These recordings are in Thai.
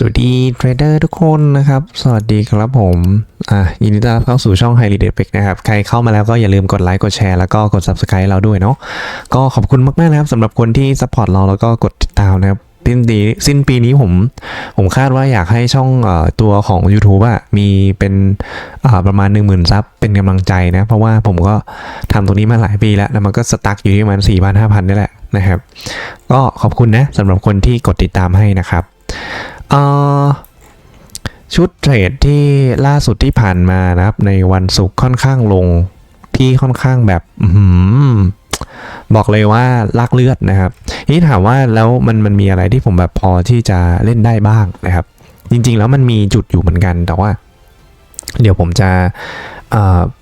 สวัสดีเทรดเดอร์ทุกคนนะครับ สวัสดีครับผมอะยินดีต้อนรับเข้าสู่ช่อง h i g h l y d e p e c นะครับ ใครเข้ามาแล้วก็อย่าลืมกดไลค์กดแชร์แล้วก็กด Subscribe เราด้วยเนาะก็ขอบคุณมากๆนะครับสำหรับคนที่ซัพพอร์ตเราแล้วก็กดติดตามนะครับสิ้นปีสิ้นปีนี้ผมผมคาดว่าอยากให้ช่องเอ่อตัวของ YouTube อะมีเป็นอ่าประมาณ 1 0,000 ซับเป็นกำลังใจนะ เพราะว่าผมก็ทำตรงนี้มาหลายปีแล้ว แล้วมันก็สตั๊กอยู่ที่ประมาณ4 0 0 0 5,000นี่แหละนะครับ ก็ขอบคุณนะสำหรับคนที่กดติดตามให้นะครับ ชุดเทรดที่ล่าสุดที่ผ่านมานะครับ ในวันศุกร์ค่อนข้างลงที่ค่อนข้างแบบอบอกเลยว่าลากเลือดนะครับทีนี่ถามว่าแล้วมันมันมีอะไรที่ผมแบบพอที่จะเล่นได้บ้างนะครับ จริง ๆ แล้วมันมีจุดอยู่เหมือนกันแต่ว่า เดี๋ยวผมจะ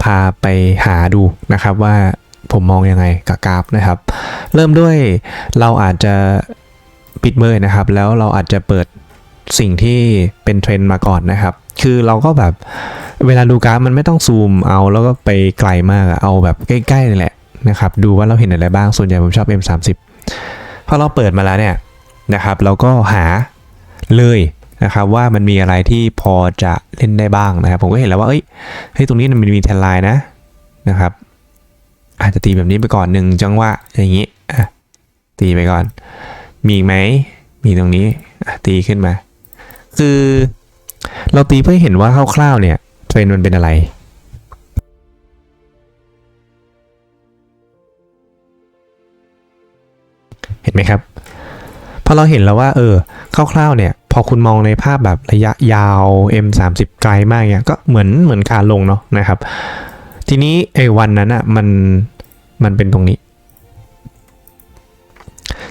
พาไปหาดูนะครับว่าผมมองยังไงกับกราฟนะครับ เริ่มด้วยเราอาจจะปิดเบอนะครับ แล้วเราอาจจะเปิด สิ่งที่เป็นเทรนด์มาก่อนนะครับ คือเราก็แบบเวลาดูกราฟมันไม่ต้องซูมเอาแล้วก็ไปไกลมากเอาแบบใกล้ๆนี่แหละนะครับ ดูว่าเราเห็นอะไรบ้างส่วนใหญ่ผมชอบ M30 พอเราเปิดมาแล้วเนี่ยนะครับ เราก็หาเลยนะครับว่ามันมีอะไรที่พอจะเล่นได้บ้างนะครับ ผมก็เห็นแล้วว่าเอ้ยเฮ้ยตรงนี้มันมีแทนไลน์นะนะครับ อาจจะตีแบบนี้ไปก่อนหนึ่งจังหวะอย่างนี้ตีไปก่อน มีอีกไหมมีตรงนี้ตีขึ้นมา คือ เราตีเพื่อเห็นว่าคร่าวๆเนี่ยเทรนมันเป็นอะไรเห็นไหมครับพอเราเห็นแล้วว่าเออคร่าวๆเนี่ย พอคุณมองในภาพแบบระยะยาว M30 ไกลมากเนี่ยก็เหมือนเหมือนขาลงเนาะนะครับ ทีนี้ไอ้วันนั้นอะมันมันเป็นตรงนี้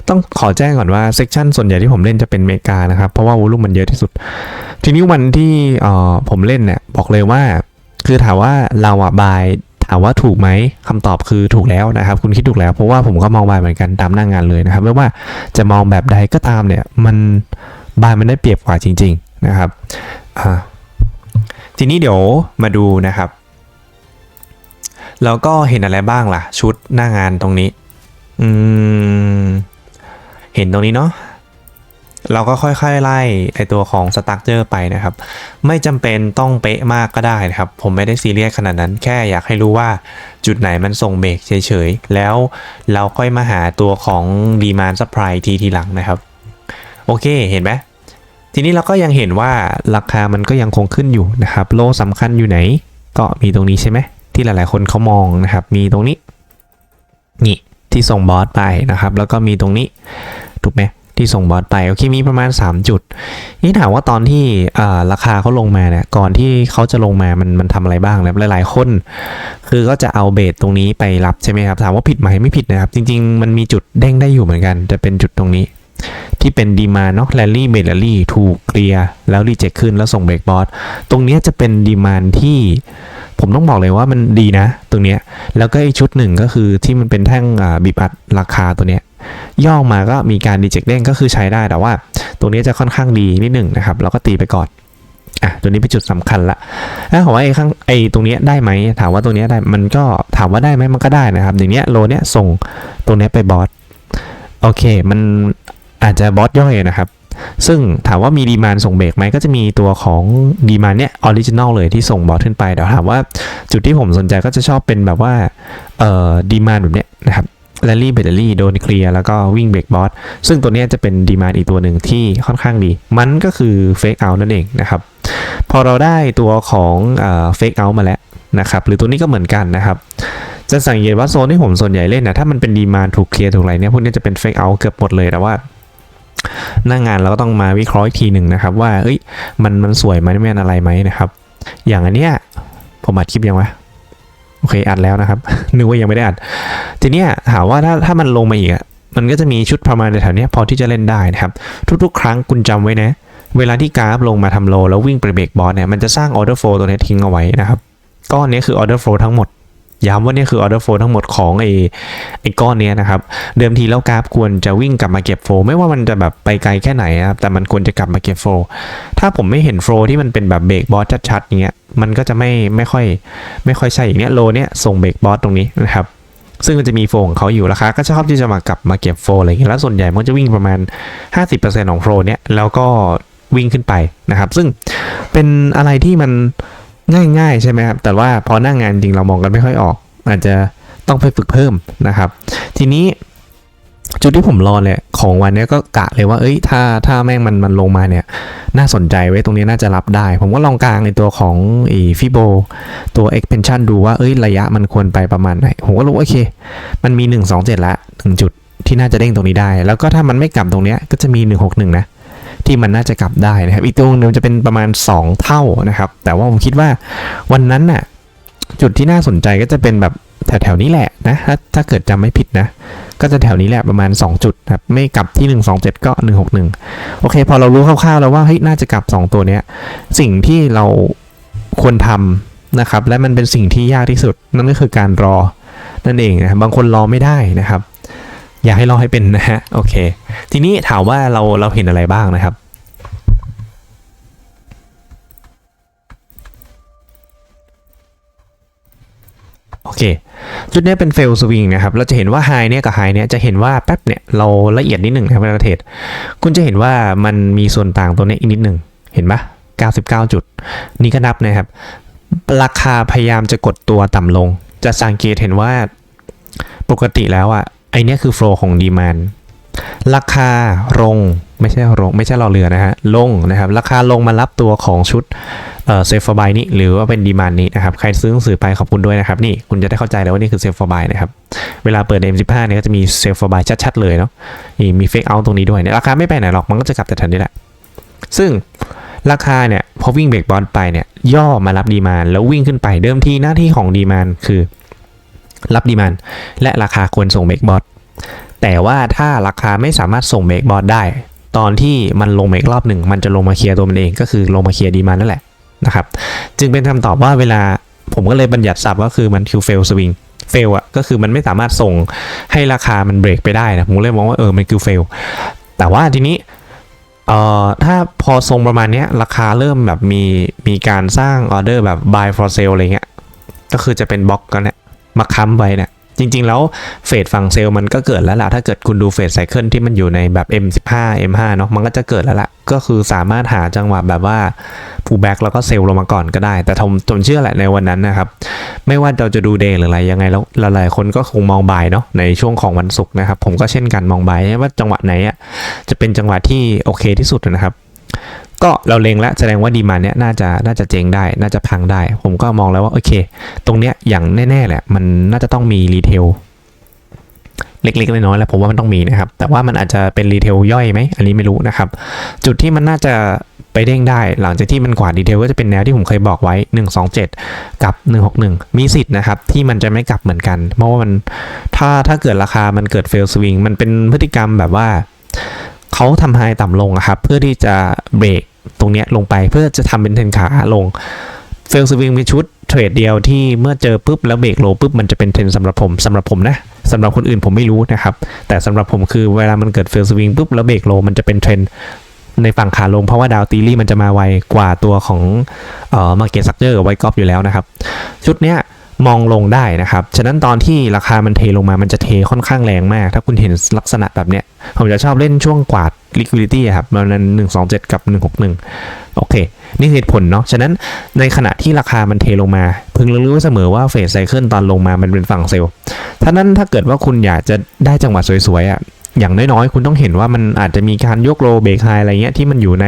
ต้องขอแจ้งก่อนว่าเซกชันส่วนใหญ่ที่ผมเล่นจะเป็นเมกานะครับ เพราะว่าวอลุ่มมันเยอะที่สุด ทีนี้วันที่เอ่อผมเล่นเนี่ยบอกเลยว่า คือถามว่าเราอะบายถามว่าถูกไหมคำตอบคือถูกแล้วนะครับ คุณคิดถูกแล้วเพราะว่าผมก็มองบายเหมือนกันตามหน้างงานเลยนะครับไม่ว่าจะมองแบบใดก็ตามเนี่ย มันบายมันได้เปรียบกว่าจริง ๆนะครับทีนี้เดี๋ยวมาดูนะครับ แล้วก็เห็นอะไรบ้างล่ะ ชุดหน้างานตรงนี้ อืม เห็นตรงนี้เนาะเราก็ค่อยๆไล่ไอตัวของสตั๊กเจอร์ไปนะครับ ไม่จำเป็นต้องเป๊ะมากก็ได้นะครับ ผมไม่ได้ซีเรียสขนาดนั้น แค่อยากให้รู้ว่าจุดไหนมันส่งเบรกเฉยๆ แล้วเราค่อยมาหาตัวของดีมานซัพพลายทีทีหลังนะครับ โอเคเห็นไหมทีนี้เราก็ยังเห็นว่าราคามันก็ยังคงขึ้นอยู่นะครับ โลสำคัญอยู่ไหน ก็มีตรงนี้ใช่ไหมที่หลายๆคนเขามองนะครับ มีตรงนี้นี่ที่ส่งบอสไปนะครับ แล้วก็มีตรงนี้ ถูกไหมที่ส่งบอสไปโอเคมีประมาณ 3 จุด นี่ถามว่าตอนที่ราคาเขาลงมาเนี่ยก่อนที่เขาจะลงมามันมันทำอะไรบ้างนะหลายๆคน คือก็จะเอาเบสตรงนี้ไปรับใช่ไหมครับ ถามว่าผิดไหมไม่ผิดนะครับ จริง ๆ มันมีจุดเด้งได้อยู่เหมือนกัน จะเป็นจุดตรงนี้ ที่เป็นดีมาเนาะแรลลี่เบรลลี่ถูกเคลียร์แล้วรีเจ็คขึ้นแล้วส่งเบรกบอสตรงนี้จะเป็นดีมานที่ผมต้องบอกเลยว่ามันดีนะ ตรงเนี้ยแล้วก็อีกชุดหนึ่งก็คือที่มันเป็นแท่งบีบอัดราคาตัวเนี้ย ย่อมาก็มีการดีเจกเด้งก็คือใช้ได้แต่ว่าตัวนี้จะค่อนข้างดีนิดหนึ่งนะครับ เราก็ตีไปก่อนอะตัวนี้เป็นจุดสำคัญละถ้าถามว่าไอ้ข้างไอ้ตรงนี้ได้ไหมถามว่าตรงนี้ได้มันก็ถามว่าได้ไหมมันก็ได้นะครับ อย่างเนี้ยโลเนี้ยส่งตรงเนี้ยไปบอสโอเค มันอาจจะบอสย่อยนะครับ ซึ่งถามว่ามีดีมานส่งเบรกไหมก็จะมีตัวของดีมานเนี้ยออริจินอลเลยที่ส่งบอสขึ้นไปแต่ถามว่าจุดที่ผมสนใจก็จะชอบเป็นแบบว่าเอ่อดีมานแบบเนี้ยนะครับ แรลลี่เบรลลี่โดนเคลียร์แล้วก็วิ่งเบรกบอสซึ่งตัวนี้จะเป็นดีมานอีกตัวหนึ่งที่ค่อนข้างดี มันก็คือเฟกเอานั่นเองนะครับ พอเราได้ตัวของเฟกเอามาแล้วนะครับ หรือตัวนี้ก็เหมือนกันนะครับ จะสังเกตว่าโซนที่ผมส่วนใหญ่เล่นนะถ้ามันเป็นดีมานถูกเคลียร์ถูกอะไรเนี่ยพวกนี้จะเป็นเฟกเอาเกือบหมดเลยแต่ว่าหน้างงานเราก็ต้องมาวิเคราะห์อีกทีหนึ่งนะครับ ว่าเอ้ยมันมันสวยไหมไม่นอะไรไหมนะครับ อย่างอันเนี้ยผมอัดคลิปยังวะ อเคอัดแล้วนะครับ นึกว่ายังไม่ได้อัด ทีนี้ถามว่าถ้าถ้ามันลงมาอีกอะมันก็จะมีชุดประมาณแถวเนี้ยพอที่จะเล่นได้นะครับ ทุกๆ ครั้งคุณจำไว้นะ เวลาที่กราฟลงมาทำโล แล้ววิ่งไปเบรกบอสเนี่ยมันจะสร้างออเดอร์โฟลตัวนี้ทิ้งเอาไว้นะครับก้อนนี้คือออเดอร์โฟลทั้งหมด ย้ำว่านี่คือออเดอร์โฟทั้งหมดของไอ้ไอ้ก้อนเนี้ยนะครับ เดิมทีแล้วกราฟควรจะวิ่งกลับมาเก็บโฟไม่ว่ามันจะแบบไปไกลแค่ไหนนะครับ แต่มันควรจะกลับมาเก็บโฟถ้าผมไม่เห็นโฟที่มันเป็นแบบเบรกบอสชัดๆอย่างเงี้ย มันก็จะไม่ไม่ค่อยไม่ค่อยใช่อย่างเนี้ยโลเนี้ยส่งเบรกบอสตรงนี้นะครับซึ่งมันจะมีโฟของเขาอยู่ราคาก็ชอบที่จะมากลับมาเก็บโฟอะไรเงี้ยแล้วส่วนใหญ่มันจะวิ่งประมาณ 50%ของโฟเนี้ยแล้วก็วิ่งขึ้นไปนะครับ ซึ่งเป็นอะไรที่มัน ง่ายๆใช่ไหมครับแต่ว่าพอหน้างงานจริงเรามองกันไม่ค่อยออก อาจจะต้องไปฝึกเพิ่มนะครับ ทีนี้จุดที่ผมรอเนี่ยของวันนี้ก็กะเลยว่า เอ้ย ถ้าถ้าแม่งมันมันลงมาเนี่ย น่าสนใจไว้ตรงนี้น่าจะรับได้ ผมก็ลองกลางในตัวของอีฟิโบตัว expansion ดูว่า เอ้ย ระยะมันควรไปประมาณไหน ผมก็รู้โอเค มันมี 1 2 7ละถึงจุดที่น่าจะเด้งตรงนี้ได้ แล้วก็ถ้ามันไม่กลับตรงเนี้ยก็จะมี 161 นะ ที่มันน่าจะกลับได้นะครับ อีกตัวหนึงจะเป็นประมาณ 2 เท่านะครับ แต่ว่าผมคิดว่าวันนั้นน่ะจุดที่น่าสนใจก็จะเป็นแบบแถวๆนี้แหละนะถ้าถ้าเกิดจำไม่ผิดนะ ก็จะแถวนี้แหละประมาณ 2 จุดครับไม่กลับที่ 127 ก็ 161 โอเค พอเรารู้คร่าวๆแล้วว่าเฮ้ยน่าจะกลับ 2 ตัวเนี้ยสิ่งที่เราควรทำนะครับ และมันเป็นสิ่งที่ยากที่สุดนั่นก็คือการรอนั่นเองนะครับบางคนรอไม่ได้นะครับ อยากให้รอให้เป็นนะฮะโอเค ทีนี้ถามว่าเราเราเห็นอะไรบ้างนะครับโอเค จุดนี้เป็นเฟลสวิงนะครับ เราจะเห็นว่าไฮเนี้ยกับไฮเนี้ยจะเห็นว่าแป๊บเนี่ยเราละเอียดนิดหนึ่งนะครับเวลาเทรดคุณจะเห็นว่ามันมีส่วนต่างตัวนี้อีกนิดหนึ่งเห็นปะ99 จุด นี่ก็นับนะครับ ราคาพยายามจะกดตัวต่ำลง จะสังเกตเห็นว่าปกติแล้วอะ อเนี้ยคือโฟลของดีมานราคาลงไม่ใช่ลงไม่ใช่รอเรือนะฮะลงนะครับราคาลงมารับตัวของชุดเอ่อเซฟบายนี้หรือว่าเป็นดีมานนี้นะครับใครซื้อหนังสือไปขอบคุณด้วยนะครับนี่คุณจะได้เข้าใจแล้วว่านี่คือเซฟบายนะครับเวลาเปิด M15 เนี่ยก็จะมีเซฟบายชัดๆเลยเนาะนี่มีเฟกเอาตรงนี้ด้วยเนี่ยราคาไม่ไปไหนหรอกมันก็จะกลับแต่แถวนี้แหละซึ่งราคาเนี่ยพอวิ่งเบรกบอลไปเนี่ยย่อมารับดีมานแล้ววิ่งขึ้นไปเดิมทีหน้าที่ของดีมานคือ รับดีมานและราคาควรส่งเบรกบอลแต่ว่าถ้าราคาไม่สามารถส่งเบรกบอลได้ ตอนที่มันลงเบรกรอบหนึ่งมันจะลงมาเคลียร์ตัวมันเองก็คือลงมาเคลียร์ดีมานนั่นแหละนะครับจึงเป็นคำตอบว่าเวลาผมก็เลยบัญญัติศัพท์ก็คือมันคือ fail swing fail อะก็คือมันไม่สามารถส่งให้ราคามันเบรกไปได้นะผมเลยมองว่าเออมันคือ fail แต่ว่าทีนี้เอ่อถ้าพอทรงประมาณนี้ราคาเริ่มแบบมีมีการสร้างออเดอร์แบบ buy for sale อะไรเงี้ยก็คือจะเป็นบล็อกกันเนี่ มาค้ำไว้เนี่ยจริง ๆ แล้วเฟดฝั่งเซลล์มันก็เกิดแล้วล่ะ ถ้าเกิดคุณดูเฟดไซเคิลที่มันอยู่ในแบบ M15 M5 เนาะมันก็จะเกิดแล้วล่ะ ก็คือสามารถหาจังหวะแบบว่า pull back แล้วก็เซลล์ลงมาก่อนก็ได้ แต่ผมผมเชื่อแหละในวันนั้นนะครับ ไม่ว่าเราจะดูเดย์หรืออะไรยังไงแล้วหลายๆคนก็คงมองบ่ายเนาะในช่วงของวันศุกร์นะครับ ผมก็เช่นกันมองบ่ายว่าจังหวะไหนอะจะเป็นจังหวะที่โอเคที่สุดนะครับ ก็เราเล็งแล้วแสดงว่าดีมาเนี้ยน่าจะน่าจะเจงได้ น่าจะพังได้ ผมก็มองแล้วว่าโอเค ตรงเนี้ยอย่างแน่ๆแหละ มันน่าจะต้องมีรีเทลเล็กๆน้อยๆแล้วผมว่ามันต้องมีนะครับ แต่ว่ามันอาจจะเป็นรีเทลย่อยไหมอันนี้ไม่รู้นะครับ จุดที่มันน่าจะไปเด้งได้ หลังจากที่มันกวาดดีเทลก็จะเป็นแนวที่ผมเคยบอกไว้ 127 กับ 161 มีสิทธิ์นะครับ ที่มันจะไม่กลับเหมือนกัน เพราะว่ามันถ้าถ้าเกิดราคามันเกิดเฟลสวิงมันเป็นพฤติกรรมแบบว่า เขาทำไฮต่ำลงครับ เพื่อที่จะเบรกตรงเนี้ยลงไปเพื่อจะทำเป็นเทรนขาลงเฟลสวิงเป็นชุดเทรดเดียวที่เมื่อเจอปุ๊บแล้วเบรกโลปุ๊บมันจะเป็นเทรนสำหรับผมสำหรับผมนะสำหรับคนอื่นผมไม่รู้นะครับ แต่สำหรับผมคือเวลามันเกิดเฟลสวิงปุ๊บแล้วเบรกโลมันจะเป็นเทรนในฝั่งขาลงเพราะว่าดาวตีลี่มันจะมาไวกว่าตัวของเอ่อมาเก็ตซักเจอร์กับไวกอฟอยู่แล้วนะครับ ชุดเนี้ย มองลงได้นะครับ ฉะนั้นตอนที่ราคามันเทลงมา มันจะเทค่อนข้างแรงมาก ถ้าคุณเห็นลักษณะแบบเนี้ย ผมจะชอบเล่นช่วงกวาด liquidity ครับประมาณ127 กับ 161 โอเค นี่เหตุผลเนาะ ฉะนั้นในขณะที่ราคามันเทลงมา พึงรู้เสมอว่าเฟสไซเคิลตอนลงมา มันเป็นฝั่งเซลล์ถ้านั้นถ้าเกิดว่าคุณอยากจะได้จังหวะสวยๆอะอย่างน้อยๆ คุณต้องเห็นว่ามันอาจจะมีการยกโลเบรกไฮอะไรเงี้ยที่มันอยู่ใน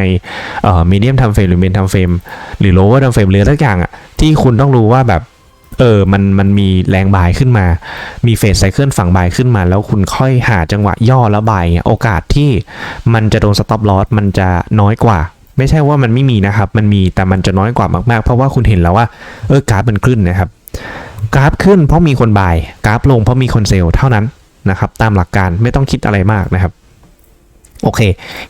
เอ่อมีเดียมทำเฟรมหรือเมนทำเฟรมหรือโลว์ทำเฟรมหรืออะไรสักอย่างอะที่คุณต้องรู้ว่าแบบ เออมันมันมีแรงบายขึ้นมา มีเฟสไซเคิลฝั่งบายขึ้นมา แล้วคุณค่อยหาจังหวะย่อแล้วบายเงี้ยโอกาสที่มันจะโดนสต็อปลอสมันจะน้อยกว่าไม่ใช่ว่ามันไม่มีนะครับ มันมีแต่มันจะน้อยกว่ามากๆ เพราะว่าคุณเห็นแล้วว่า เออกราฟมันขึ้นนะครับ กราฟขึ้นเพราะมีคนบาย กราฟลงเพราะมีคนเซลล์เท่านั้นนะครับ ตามหลักการไม่ต้องคิดอะไรมากนะครับ โอเค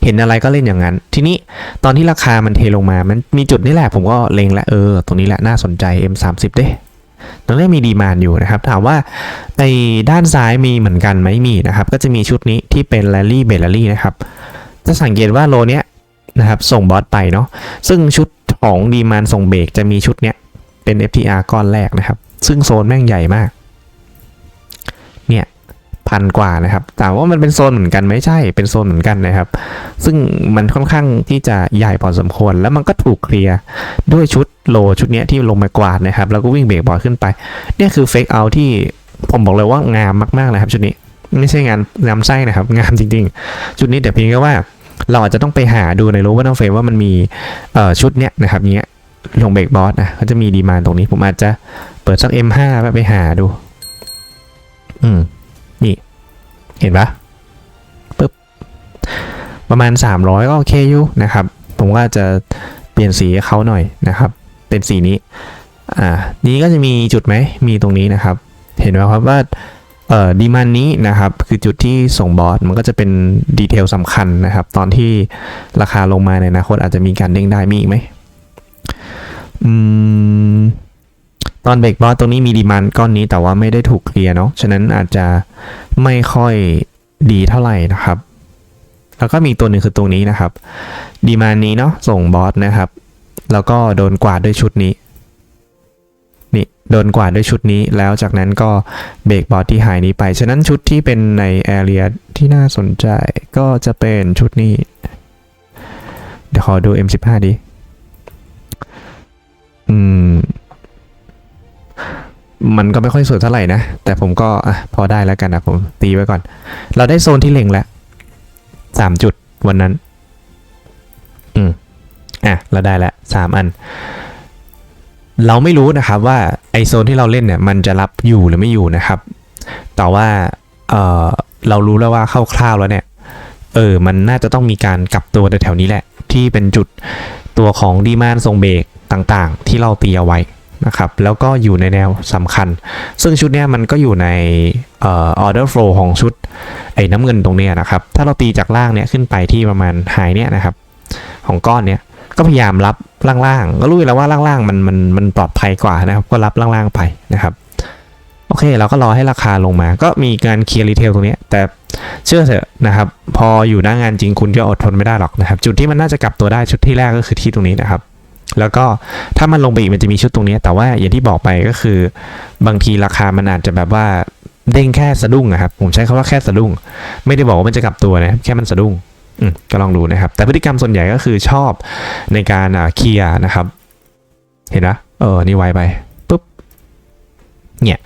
เห็นอะไรก็เล่นอย่างนั้น ทีนี้ตอนที่ราคามันเทลงมา มันมีจุดนี่แหละ ผมก็เล็งแล้วเออ ตรงนี้แหละน่าสนใจ M30 เด้ ตรงนี้มีดีมานอยู่นะครับ ถามว่าในด้านซ้ายมีเหมือนกันไหมมีนะครับ ก็จะมีชุดนี้ที่เป็นแรลลี่เบลลรี่นะครับ จะสังเกตว่าโลเนี้ยนะครับส่งบอสไปเนาะ ซึ่งชุดของดีมานส่งเบรกจะมีชุดเนี้ยเป็น FTR ก้อนแรกนะครับ ซึ่งโซนแม่งใหญ่มาก พันกว่านะครับแต่ว่ามันเป็นโซนเหมือนกันไหม่ใช่เป็นโซนเหมือนกันนะครับ ซึ่งมันค่อนข้างที่จะใหญ่พอสมควร แล้วมันก็ถูกเคลียร์ด้วยชุดโลชุดนี้ที่ลงมากวาดนะครับ แล้วก็วิ่งเบรกบอร์ดขึ้นไปเนี่ยคือเฟกเอาที่ผมบอกเลยว่างามมากๆเลยครับชุดนี้ไม่ใช่งานงามไส้นะครับ งามจริงๆ ชุดนี้แต่เพียงแค่ว่าเราอาจจะต้องไปหาดูในรู้ว่าต้องเฟรมว่ามันมีเอ่อชุดเนี้ยนะครับเนี้ยลงเบรกบอร์ดนะเขาจะมีดีมานตรงนี้ ผมอาจจะเปิดสัก M5 ไปหาดู อืม เห็นปะปึ๊บประมาณ 300 ก็โอเคอยู่นะครับ ผมว่าจะเปลี่ยนสีเขาหน่อยนะครับ เป็นสีนี้ อ่า นี้ก็จะมีจุดไหม มีตรงนี้นะครับ เห็นไหมครับว่าเอ่อดีมันนี้นะครับ คือจุดที่ส่งบอสมันก็จะเป็นดีเทลสำคัญนะครับ ตอนที่ราคาลงมาในอนาคตอาจจะมีการเด้งได้มีอีกไหมอืม ตอนเบรกบอสตรงนี้มีดีมันก้อนนี้แต่ว่าไม่ได้ถูกเคลียร์เนาะฉะนั้นอาจจะไม่ค่อยดีเท่าไหร่นะครับ แล้วก็มีตัวหนึ่งคือตรงนี้นะครับ ดีมันนี้เนาะส่งบอสนะครับ แล้วก็โดนกวาดด้วยชุดนี้นี่โดนกวาดด้วยชุดนี้แล้วจากนั้นก็เบรกบอสที่หายนี้ไป ฉะนั้นชุดที่เป็นในแอเรียที่น่าสนใจก็จะเป็นชุดนี้ เดี๋ยวขอดู M15 ดิอืม มันก็ไม่ค่อยสวยเท่าไหร่นะ แต่ผมก็อะพอได้แล้วกันนะผมตีไว้ก่อน เราได้โซนที่เล็งแล้วสามจุดวันนั้น อืมอะ เราได้แล้วสามอัน เราไม่รู้นะครับว่าไอโซนที่เราเล่นเนี่ย มันจะรับอยู่หรือไม่อยู่นะครับ แต่ว่าเออเรารู้แล้วว่าคร่าวๆแล้วเนี่ย เออ มันน่าจะต้องมีการกลับตัวแถวๆนี้แหละ ที่เป็นจุดตัวของดีมานทรงเบรกต่างๆ ที่เราตีเอาไว้ นะครับแล้วก็อยู่ในแนวสำคัญ ซึ่งชุดนี้มันก็อยู่ในออ order flow ของชุดไอ้น้ำเงินตรงนี้นะครับ ถ้าเราตีจากล่างเนี้ยขึ้นไปที่ประมาณหายเนี้ยนะครับ ของก้อนเนี้ยก็พยายามรับล่างๆก็รู้อยู่แล้วว่าล่างๆมันมันมันปลอดภัยกว่านะครับ ก็รับล่างๆไปนะครับ โอเค เราก็รอให้ราคาลงมา ก็มีการเคลียร์รีเทลตรงนี้แต่เชื่อเถอะนะครับ พออยู่หน้างานจริงคุณจะอดทนไม่ได้หรอกนะครับ จุดที่มันน่าจะกลับตัวได้ชุดที่แรกก็คือที่ตรงนี้นะครับ แล้วก็ถ้ามันลงไปอีกมันจะมีชุดตรงนี้ แต่ว่าอย่างที่บอกไปก็คือ บางทีราคามันอาจจะแบบว่าเด้งแค่สะดุ้งอะครับ ผมใช้คำว่าแค่สะดุ้ง ไม่ได้บอกว่ามันจะกลับตัวนะแค่มันสะดุ้งก็ลองดูนะครับ แต่พฤติกรรมส่วนใหญ่ก็คือชอบในการเคลียร์นะครับ เห็นปะเออนี่ไวไปปุ๊บเนี่ย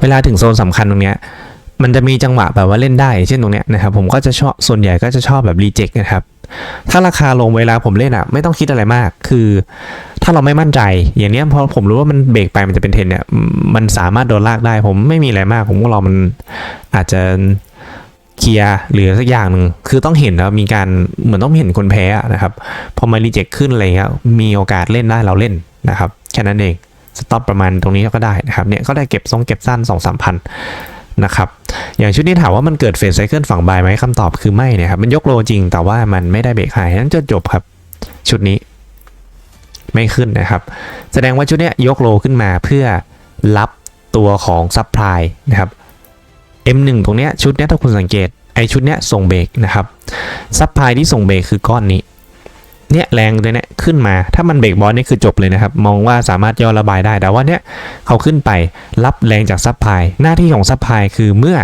เวลาถึงโซนสำคัญตรงเนี้ยมันจะมีจังหวะแบบว่าเล่นได้ เช่นตรงเนี้ยนะครับ ผมก็จะชอบส่วนใหญ่ก็จะชอบแบบรีเจ็คนะครับ ถ้าราคาลงเวลาผมเล่นอะไม่ต้องคิดอะไรมาก คือ ถ้าเราไม่มั่นใจ อย่างเนี้ยพอผมรู้ว่ามันเบรกไปมันจะเป็นเทนเนี่ย มันสามารถโดนลากได้ ผมไม่มีอะไรมาก ผมก็รอมันอาจจะเคลียร์หรือสักอย่างหนึ่งคือต้องเห็นแล้วมีการเหมือนต้องเห็นคนแพ้นะครับ พอมารีเจ็คขึ้นอะไรเงี้ยมีโอกาสเล่นได้เราเล่นนะครับแค่นั้นเองสต็อปประมาณตรงนี้ก็ได้นะครับเนี่ยก็ได้เก็บทรงเก็บสั้น2องสามพัน นะครับอย่างชุดนี้ถามว่ามันเกิดเฟสไซเคิลฝั่งบายไหมคำตอบคือไม่นะครับมันยกโลจริงแต่ว่ามันไม่ได้เบรกไฮนั้นจะจบครับ ชุดนี้ ไม่ขึ้นนะครับ แสดงว่าชุดเนี้ยยกโลขึ้นมาเพื่อรับตัวของซัพพลายนะครับ M1 ตรงเนี้ยชุดเนี้ยถ้าคุณสังเกตไอชุดเนี้ยส่งเบรกนะครับซับพลายที่ส่งเบรกคือก้อนนี้ เนี่ยแรงเลยเนี่ยขึ้นมา ถ้ามันเบรกบอลนี่คือจบเลยนะครับ มองว่าสามารถย่อระบายได้ แต่ว่าเนี้ยเขาขึ้นไปรับแรงจากซับพลาย หน้าที่ของซับพลายคือเมื่อ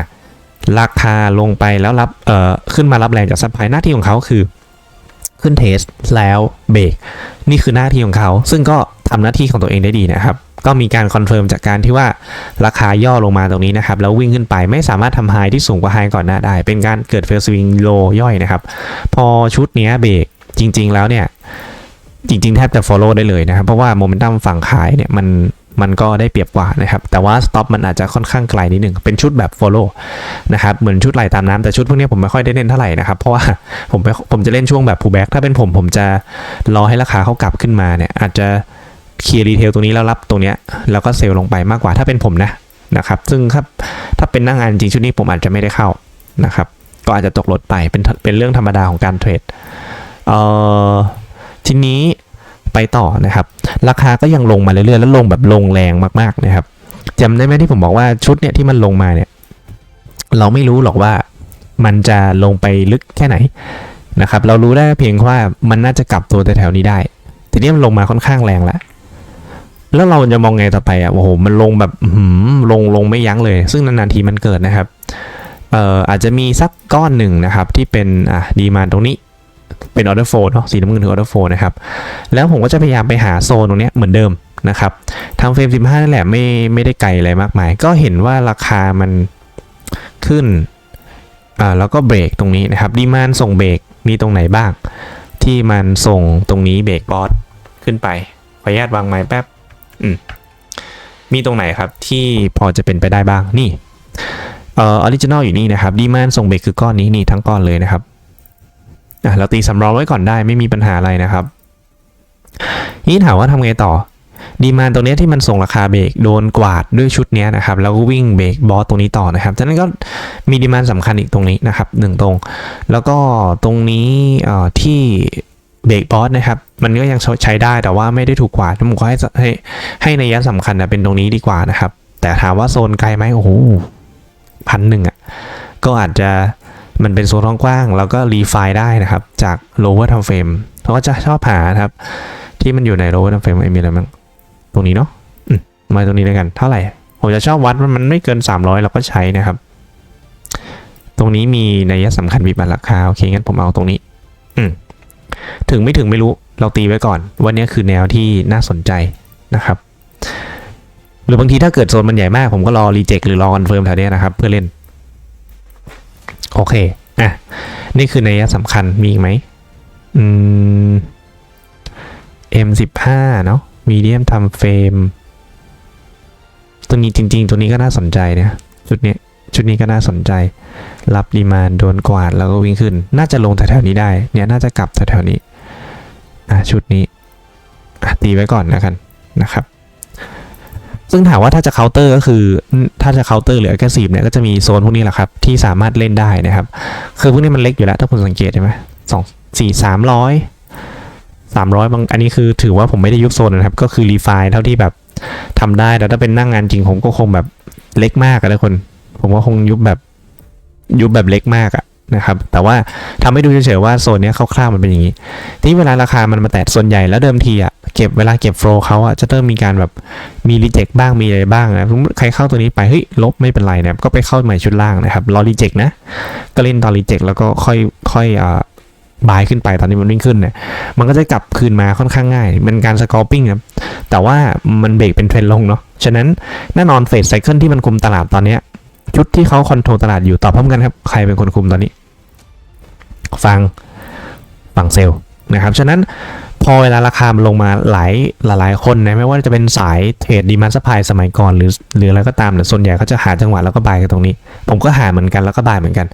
ราคาลงไปแล้วรับ เอ่อ ขึ้นมารับแรงจากซับพลาย หน้าที่ของเขาคือขึ้นเทสแล้วเบรก นี่คือหน้าที่ของเขา ซึ่งก็ทำหน้าที่ของตัวเองได้ดีนะครับ ก็มีการคอนเฟิร์มจากการที่ว่าราคาย่อลงมาตรงนี้นะครับ แล้ววิ่งขึ้นไปไม่สามารถทำไฮที่สูงกว่าไฮก่อนหน้าได้ เป็นการเกิดเฟลสวิงโลย่อยนะครับ พอชุดเนี้ยเบรก จริง ๆ แล้วเนี่ย จริง ๆ แทบจะ follow ได้เลยนะครับ เพราะว่าโมเมนตัมฝั่งขายเนี่ยมันมันก็ได้เปรียบกว่านะครับ แต่ว่าสต็อปมันอาจจะค่อนข้างไกลนิดหนึ่ง เป็นชุดแบบ follow นะครับ เหมือนชุดไหลตามน้ำแต่ชุดพวกนี้ผมไม่ค่อยได้เล่นเท่าไหร่นะครับ เพราะว่าผมผมจะเล่นช่วงแบบ pullback ถ้าเป็นผมผมจะรอให้ราคาเขากลับขึ้นมาเนี่ย อาจจะเคลียร์รีเทลตรงนี้แล้วรับตรงเนี้ยแล้วก็เซลล์ลงไปมากกว่าถ้าเป็นผมนะนะครับ ซึ่งถ้าถ้าเป็นน้างานจริงชุดนี้ผมอาจจะไม่ได้เข้านะครับ ก็อาจจะตกรถไปเป็นเป็นเรื่องธรรมดาของการเทรด เอ่อทีนี้ไปต่อนะครับ ราคาก็ยังลงมาเรื่อยๆ แล้วลงแบบลงแรงมากๆนะครับจำได้ไหมที่ผมบอกว่าชุดเนี่ยที่มันลงมาเนี่ย เราไม่รู้หรอกว่ามันจะลงไปลึกแค่ไหนนะครับ เรารู้ได้เพียงว่ามันน่าจะกลับตัวแถวๆนี้ได้ ทีนี้มันลงมาค่อนข้างแรงแล้วแล้วเราจะมองไงต่อไปอะโอ้โหมันลงแบบหือลงลงไม่ยั้งเลย ซึ่งนานๆทีมันเกิดนะครับเอ่ออาจจะมีสักก้อนหนึ่งนะครับที่เป็นอะดีมาตรงนี้ เป็นออเดอร์โฟเนาะสีน้ำเงินคือออเดอร์โฟนะครับ แล้วผมก็จะพยายามไปหาโซนตรงนี้เหมือนเดิมนะครับทำเฟรม 15นั่นแหละไม่ไม่ได้ไกลอะไรมากมาย ก็เห็นว่าราคามันขึ้นอ่าแล้วก็เบรกตรงนี้นะครับดีมานส่งเบรกมีตรงไหนบ้าง ที่มันส่งตรงนี้เบรกบอสขึ้นไปขออนุญาตวางไม้แป๊บอืมมีตรงไหนครับที่พอจะเป็นไปได้บ้างนี่เอ่อออริจินอลอยู่นี่นะครับดีมานส่งเบรกคือก้อนนี้นี่ทั้งก้อนเลยนะครับ อะเราตีสำรองไว้ก่อนได้ไม่มีปัญหาอะไรนะครับนี่ถามว่าทำไงต่อ ดีมานตรงนี้ที่มันส่งราคาเบรกโดนกวาดด้วยชุดนี้นะครับ แล้วก็วิ่งเบรกบอสตรงนี้ต่อนะครับฉะนั้นก็มีดีมานสำคัญอีกตรงนี้นะครับหนึ่งตรง แล้วก็ตรงนี้ที่เบรกบอสนะครับ มันก็ยังใช้ได้แต่ว่าไม่ได้ถูกกวาดผมก็ให้ให้ให้ในยยะสำคัญนะเป็นตรงนี้ดีกว่านะครับ แต่ถามว่าโซนไกลไหมโอ้โหพันหนึ่งอะก็อาจจะ มันเป็นโซนกว้างๆแล้วก็รีไฟล์ได้นะครับ จาก lower time frame เขาก็จะชอบหานะครับ ที่มันอยู่ใน lower time frame มีอะไรบ้างตรงนี้เนาะมาตรงนี้ด้วยกัน เท่าไหร่ ผมจะชอบวัดมันไม่เกิน 300 เราก็ใช้นะครับ ตรงนี้มีนัยสำคัญมีบัตรราคาโอเคงั้นผมเอาตรงนี้ อืถึงไม่ถึงไม่รู้เราตีไว้ก่อนว่าเนี้คือแนวที่น่าสนใจนะครับ หรือบางทีถ้าเกิดโซนมันใหญ่มาก ผมก็รอรีเจ็คหรือรอคอนเฟิร์มแถวเนี้ยนะครับ เพื่อเล่น โอเค อะ นี่คือในัยสำคัญมีอีกไหมอืม M15 เนาะมีเดียมทำเฟรมตัวนี้จริง ๆ ตัวนี้ก็น่าสนใจเนี่ยชุดนี้ชุดนี้ก็น่าสนใจ รับดีมานโดนกวาดแล้วก็วิ่งขึ้น น่าจะลงแถวๆนี้ได้ เนี่ยน่าจะกลับแถวๆนี้ อะชุดนี้อะตีไว้ก่อนนะกันนะครับ ซึ่งถามว่าถ้าจะเคาน์เตอร์ก็คือถ้าจะเคาน์เตอร์หรือแกซีฟเนี่ยก็จะมีโซนพวกนี้แหละครับที่สามารถเล่นได้นะครับ คือพวกนี้มันเล็กอยู่แล้วถ้าคุณสังเกตใช่ไหมสองสี่สามร้อยสามร้อยบางอันนี้คือถือว่าผมไม่ได้ยุบโซนนะครับ ก็คือรีไฟล์เท่าที่แบบทำได้แต่ถ้าเป็นนั่งงานจริงผมก็คงแบบเล็กมากอะทุกคน ผมว่าคงยุบแบบยุบแบบเล็กมากอะ นะครับ แต่ว่าทำให้ดูเฉยๆว่าโซนนี้คร่าวๆมันเป็นอย่างนี้ ที่เวลาราคามันมาแตะส่วนใหญ่แล้วเดิมทีอะเก็บเวลาเก็บโฟลเขาอะจะเริ่มมีการแบบมีรีเจ็คบ้างมีอะไรบ้างนะใครเข้าตัวนี้ไปเฮ้ยลบไม่เป็นไรนะก็ไปเข้าใหม่ชุดล่างนะครับรอรีเจ็คนะก็เล่นตอนรีเจ็คแล้วก็ค่อยค่อยอ่าบายขึ้นไปตอนนี้มันวิ่งขึ้นเนี่ยมันก็จะกลับคืนมาค่อนข้างง่ายเป็นการสกอร์ปิ้งครับแต่ว่ามันเบรกเป็นเทรนลงเนาะฉะนั้นแน่นอนเฟสไซเคิลที่มันคุมตลาดตอนเนี้ยชุดที่เขาคอนโทรลตลาดอยู่ตอบพร้อมกันครับ ใครเป็นคนคุมตอนนี้ ฟังฝั่งเซลล์นะครับฉะนั้นพอเวลาราคามันลงมาหลายหลายคนนะไม่ว่าจะเป็นสายเทรดดีมันสปายสมัยก่อนหรือหรืออะไรก็ตามแต่ส่วนใหญ่เขาจะหาจังหวะแล้วก็บายกันตรงนี้ ผมก็หาเหมือนกันแล้วก็บายเหมือนกัน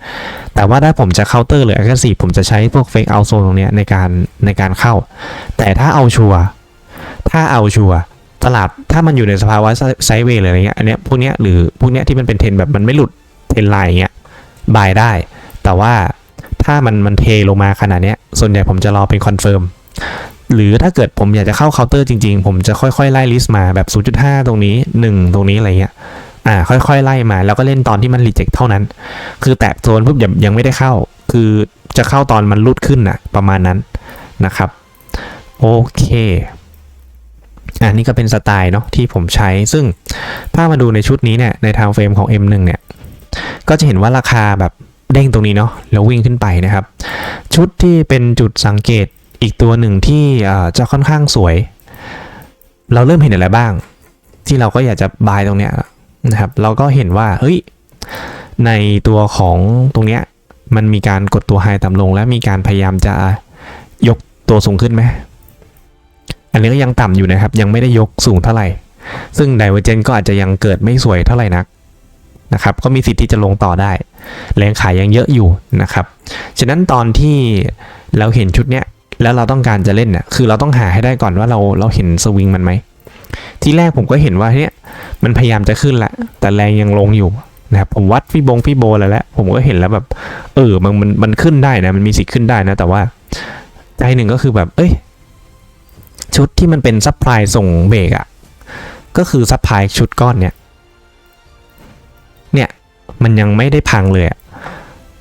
แต่ว่าถ้าผมจะเคาน์เตอร์หรือ aggressive ผมจะใช้พวก fake out zone ตรงนี้ในการในการเข้า แต่ถ้าเอาชัวถ้าเอาชัวตลาดถ้ามันอยู่ในสภาวะไซด์เวย์หรืออะไรเงี้ยอันเนี้ยพวกเนี้ยหรือพวกเนี้ยที่มันเป็นเทรนแบบมันไม่หลุดเทรนไลน์เงี้ยบายได้ แต่ว่า ถ้ามันมันเทลงมาขนาดนี้ส่วนใหญ่ผมจะรอเป็นคอนเฟิร์มหรือถ้าเกิดผมอยากจะเข้าเคาน์เตอร์จริงๆ ผมจะค่อยๆ ไล่ลิสต์มาแบบ 0.5 ตรงนี้ 1 ตรงนี้อะไรเงี้ยอ่าค่อยๆ ไล่มา แล้วก็เล่นตอนที่มันรีเจ็คเท่านั้น คือแตะโซนปุ๊บยังยังไม่ได้เข้า คือจะเข้าตอนมันรุดขึ้นน่ะประมาณนั้นนะครับโอเคอันนี้ก็เป็นสไตล์เนาะที่ผมใช้ซึ่งถ้ามาดูในชุดนี้เนี่ยในทางเฟรมของ M1 เนี่ยก็จะเห็นว่าราคาแบบ เด้งตรงนี้เนาะแล้ววิ่งขึ้นไปนะครับ ชุดที่เป็นจุดสังเกตอีกตัวหนึ่งที่จะค่อนข้างสวย เราเริ่มเห็นอะไรบ้าง ที่เราก็อยากจะบายตรงเนี้ยนะครับ เราก็เห็นว่าเฮ้ยในตัวของตรงเนี้ยมันมีการกดตัวไฮต่ำลง และมีการพยายามจะยกตัวสูงขึ้นไหมอันนี้ก็ยังต่ำอยู่นะครับ ยังไม่ได้ยกสูงเท่าไหร่ ซึ่งไดเวอร์เจนก็อาจจะยังเกิดไม่สวยเท่าไหร่นัก นะครับก็มีสิทธิ์ที่จะลงต่อได้ แรงขายยังเยอะอยู่นะครับ ฉะนั้นตอนที่เราเห็นชุดเนี้ยแล้วเราต้องการจะเล่นเนี่ยคือเราต้องหาให้ได้ก่อนว่าเราเราเห็นสวิงมันไหม ที่แรกผมก็เห็นว่าเนี่ยมันพยายามจะขึ้นแหละ แต่แรงยังลงอยู่นะครับผมวัดฟีบงฟีโบแล้วแหละผมก็เห็นแล้วแบบ เออมันมันมันขึ้นได้นะมันมีสิทธิ์ขึ้นได้นะ แต่ว่าใจหนึ่งก็คือแบบ เอ้ย ชุดที่มันเป็นซัพพลายส่งเบรกอะก็คือซัพพลายชุดก้อนเนี่ย เนี่ยมันยังไม่ได้พังเลยอะ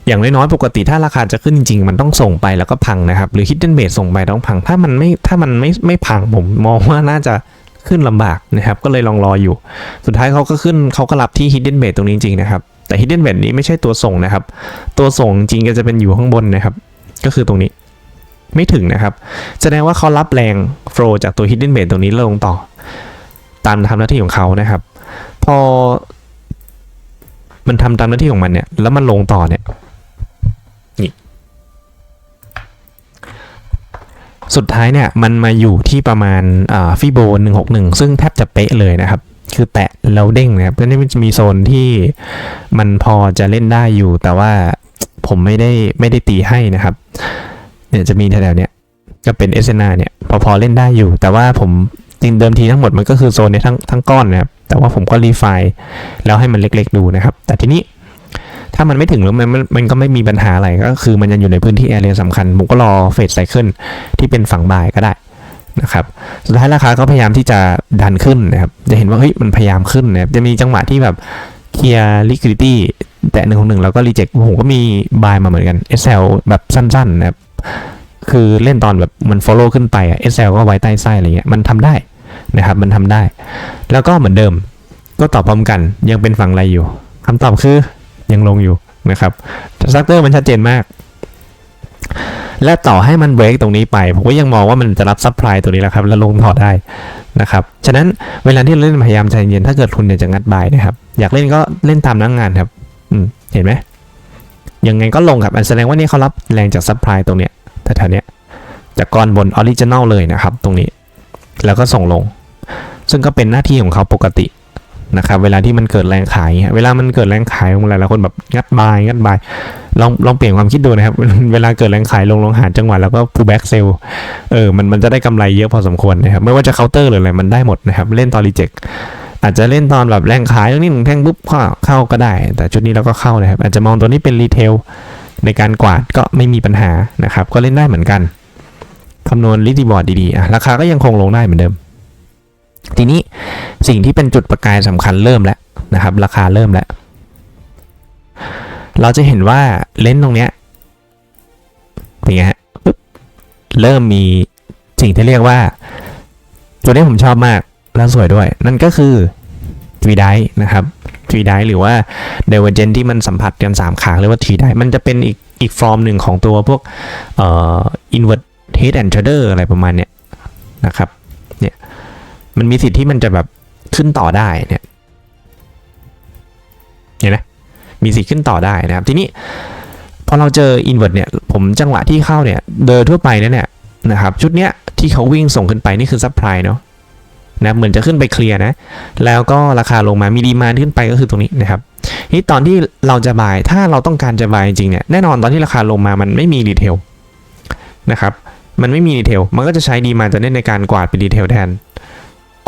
อย่างน้อยๆปกติถ้าราคาจะขึ้นจริงๆ มันต้องส่งไปแล้วก็พังนะครับ หรือ hidden base ส่งไปต้องพัง ถ้ามันไม่ถ้ามันไม่ไม่พังผมมองว่าน่าจะขึ้นลำบากนะครับ ก็เลยลองรออยู่ สุดท้ายเขาก็ขึ้นเขาก็รับที่ hidden base ตรงนี้จริงๆนะครับ แต่ hidden bait นี้ไม่ใช่ตัวส่งนะครับ ตัวส่งจริงๆก็จะเป็นอยู่ข้างบนนะครับ ก็คือตรงนี้ ไม่ถึงนะครับ แสดงว่าเขารับแรง flow จากตัว hidden bait ตรงนี้ลงต่อ ตามทำหน้าที่ของเขานะครับ พอ มันทำตามหน้าที่ของมันเนี่ย แล้วมันลงต่อเนี่ย นี่ สุดท้ายเนี่ย มันมาอยู่ที่ประมาณฟิโบ161ซึ่งแทบจะเป๊ะเลยนะครับ คือแตะแล้วเด้งนะครับเพราะนี่มันจะมีโซนที่มันพอจะเล่นได้อยู่ แต่ว่าผมไม่ได้ไม่ได้ตีให้นะครับ เนี่ยจะมีแถวๆเนี้ยก็เป็นเอสเนาเนี่ย พอพอเล่นได้อยู่ แต่ว่าผมจริงเดิมทีทั้งหมดมันก็คือโซนเนี้ยทั้งทั้งก้อนนะครับ แต่ว่าผมก็รีไฟล์แล้วให้มันเล็ก ๆ ดูนะครับ แต่ทีนี้ถ้ามันไม่ถึงแล้วมันมันมันก็ไม่มีปัญหาอะไรก็คือมันยังอยู่ในพื้นที่แอเรียสำคัญ ผมก็รอเฟสไซเคิลที่เป็นฝั่งบายก็ได้นะครับสุดท้ายราคาก็พยายามที่จะดันขึ้นนะครับ จะเห็นว่าเฮ้ยมันพยายามขึ้นนะครับจะมีจังหวะที่แบบเคลียร์ liquidity แต่หนึ่งของหนึ่งแล้วก็ reject ผมก็มีบายมาเหมือนกัน SL แบบสั้นๆนะครับคือเล่นตอนแบบมัน follow ขึ้นไปอะ SL ก็ไว้ใต้ไส้อะไรเงี้ยมันทำได้ นะครับ มันทำได้ แล้วก็เหมือนเดิม ก็ตอบพร้อมกัน ยังเป็นฝั่งไรอยู่คำตอบคือยังลงอยู่นะครับสตรัคเตอร์มันชัดเจนมาก และต่อให้มันเบรกตรงนี้ไป ผมก็ยังมองว่ามันจะรับซัพพลายตัวนี้แหละครับ แล้วลงต่อได้นะครับ ฉะนั้นเวลาที่เราเล่นพยายามใจเย็น ถ้าเกิดคุณอยากจะงัดบายนะครับ อยากเล่นก็เล่นตามนักงานครับ อืม เห็นไหมยังไงก็ลงครับ อันแสดงว่านี่เขารับแรงจากซัพพลายตรงเนี้ยแถวๆเนี้ยจากก้อนบนออริจินอลเลยนะครับ ตรงนี้ แล้วก็ส่งลง ซึ่งก็เป็นหน้าที่ของเขาปกตินะครับเวลาที่มันเกิดแรงขายเวลามันเกิดแรงขายของหลายๆคนแบบงัดบายงัดบายลองลองเปลี่ยนความคิดดูนะครับ เวลาเกิดแรงขายลงลงหาจังหวะแล้วก็ pull back sell เออมันมันจะได้กำไรเยอะพอสมควรนะครับไม่ว่าจะเคาน์เตอร์หรืออะไรมันได้หมดนะครับเล่นตอนรีเจ็คอาจจะเล่นตอนแบบแรงขายตรงนี้หนึ่งแท่งปุ๊บเข้าเข้าก็ได้ แต่ชุดนี้เราก็เข้านะครับอาจจะมองตัวนี้เป็นรีเทลในการกวาดก็ไม่มีปัญหานะครับก็เล่นได้เหมือนกัน คำนวณลิติบอร์ดดีๆ ราคาก็ยังคงลงได้เหมือนเดิม ทีนี้สิ่งที่เป็นจุดประกายสำคัญเริ่มแล้วนะครับ ราคาเริ่มแล้ว เราจะเห็นว่าเลนส์ตรงเนี้ยเป็นไงฮะปึ๊บเริ่มมีสิ่งที่เรียกว่าตัวนี้ผมชอบมากแล้วสวยด้วย นั่นก็คือทวีไดนะครับทวีไดหรือว่าเดเวอร์เจนที่มันสัมผัสกัน3ขาเรียกว่าทวีไดมันจะเป็นอีกอีกฟอร์มหนึ่งของตัวพวกเอ่อ invert head and shoulder อ เฮดแอนด์ชเดอร์อะไรประมาณเนี้ยนะครับเนี่ยมันมีสิทธิ์ที่มันจะแบบขึ้นต่อได้เนี่ยเห็นไหมมีสิทธิ์ขึ้นต่อได้นะครับ ทีนี้พอเราเจอ invert เนี่ยผมจังหวะที่เข้าเนี่ยเดินทั่วไปเนี่ยเนี่ยนะครับชุดเนี้ยที่เขาวิ่งส่งขึ้นไปนี่คือ supply เนาะนะเหมือนจะขึ้นไปเคลียร์นะ แล้วก็ราคาลงมามีดีมาขึ้นไปก็คือตรงนี้นะครับนี่ตอนที่เราจะบายถ้าเราต้องการจะบายจริงเนี่ยแน่นอนตอนที่ราคาลงมามันไม่มีดีเทลนะครับ มันไม่มีดีเทล มันก็จะใช้ดีมาจะเล่นในการกวาดเป็นดีเทลแทน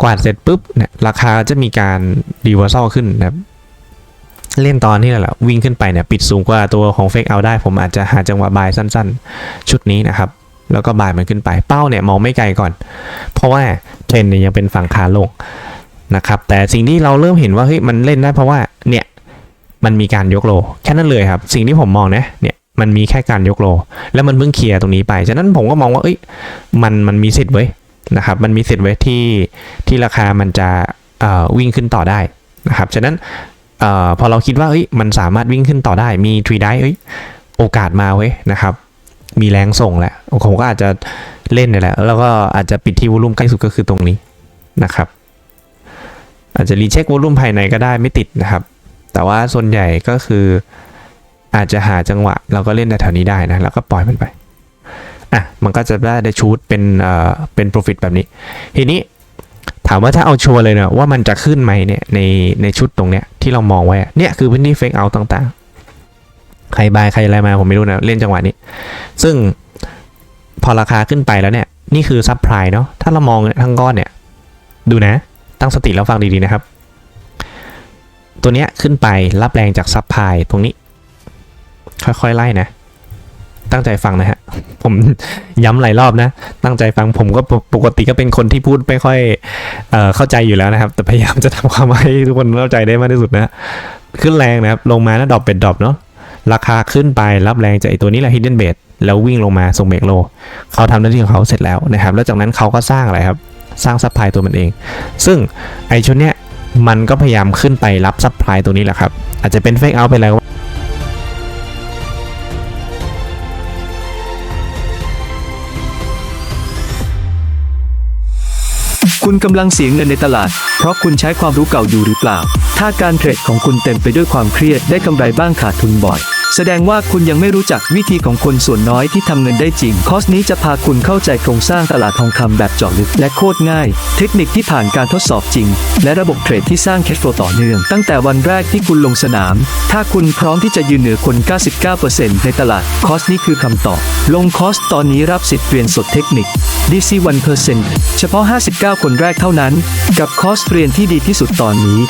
กวาดเสร็จปุ๊บเนี่ยราคาจะมีการรีเวอร์ซัลขึ้นนะครับ เล่นตอนนี้แหละวิ่งขึ้นไปเนี่ยปิดสูงกว่าตัวของเฟกเอาได้ ผมอาจจะหาจังหวะบายสั้นๆ ชุดนี้นะครับ แล้วก็บายมันขึ้นไปเป้าเนี่ยมองไม่ไกลก่อน เพราะว่าเทรนเนี่ยยังเป็นฝั่งขาลงนะครับ แต่สิ่งที่เราเริ่มเห็นว่าเฮ้ยมันเล่นได้เพราะว่าเนี่ยมันมีการยกโลแค่นั้นเลยครับ สิ่งที่ผมมองนะเนี่ย มันมีแค่การยกโล แล้วมันเพิ่งเคลียร์ตรงนี้ไป ฉะนั้นผมก็มองว่าเอ้ยมันมันมีสิทธิ์ไว้ยนะครับมันมีสิทธิ์ไว้ที่ที่ราคามันจะวิ่งขึ้นต่อได้นะครับฉะนั้นออพอเราคิดว่าเอ้ยมันสามารถวิ่งขึ้นต่อได้มีทรีได้เอ้ยโอกาสมาเว้ยนะครับ มีแรงส่งแหละผมก็อาจจะเล่นนี่แหละแล้วก็อาจจะปิดที่วอลุ่มใกล้สุดก็คือตรงนี้นะครับ อาจจะรีเช็ควอลุ่มภายในก็ได้ไม่ติดนะครับ แต่ว่าส่วนใหญ่ก็คือ อาจจะหาจังหวะ เราก็เล่นในแถวนี้ได้นะ แล้วก็ปล่อยมันไปอะมันก็จะได้ได้ชูดเป็นเอ่อเป็น profit แบบนี้ ทีนี้ถามว่าถ้าเอาชัวร์เลยเนี่ยว่ามันจะขึ้นไหมเนี่ยในในชุดตรงเนี้ยที่เรามองไว้เนี่ยคือพื้นที่เฟกเอาต่างๆ ใครบายใครอะไรมาผมไม่รู้นะเล่นจังหวะนี้ ซึ่งพอราคาขึ้นไปแล้วเนี่ยนี่คือซับไพรเนาะถ้าเรามองทั้งก้อนเนี่ยดูนะตั้งสติแล้วฟังดีๆนะครับ ตัวเนี้ยขึ้นไปรับแรงจากซับไพรตรงนี้ ค่อยๆไล่นะ ตั้งใจฟังนะฮะ ผมย้ำหลายรอบนะ ตั้งใจฟังผมก็ปกติก็เป็นคนที่พูดไม่ค่อยเออเข้าใจอยู่แล้วนะครับ แต่พยายามจะทำความให้ทุกคนเข้าใจได้มากที่สุดนะ ขึ้นแรงนะครับ ลงมาแล้วดรอปเป็นดรอปเนาะราคาขึ้นไปรับแรงจากไอตัวนี้แหละ hidden bait แล้ววิ่งลงมาส่งเบรกโล เขาทำหน้าที่ของเขาเสร็จแล้วนะครับ แล้วจากนั้นเขาก็สร้างอะไรครับ สร้างซัพพลายตัวมันเอง ซึ่งไอชุดเนี้ยมันก็พยายามขึ้นไปรับซัพพลายตัวนี้แหละครับ อาจจะเป็นเฟกเอาไปแล้ว คุณกำลังเสียเงินในตลาด เพราะคุณใช้ความรู้เก่าอยู่หรือเปล่า ถ้าการเทรดของคุณเต็มไปด้วยความเครียดได้กำไรบ้างขาดทุนบ่อย แสดงว่าคุณยังไม่รู้จักวิธีของคนส่วนน้อยที่ทำเงินได้จริง คอร์สนี้จะพาคุณเข้าใจโครงสร้างตลาดทองคำแบบเจาะลึกและโคตรง่าย เทคนิคที่ผ่านการทดสอบจริง และระบบเทรดที่สร้างแคชโฟลต่อเนื่อง ตั้งแต่วันแรกที่คุณลงสนาม ถ้าคุณพร้อมที่จะยืนเหนือคน 99%ในตลาด คอร์สนี้คือคำตอบ ลงคอร์สตอนนี้รับสิทธิ์เรียนสดเทคนิค DC 1%เฉพาะ 59 คนแรกเท่านั้น กับคอร์สเรียนที่ดีที่สุดตอนนี้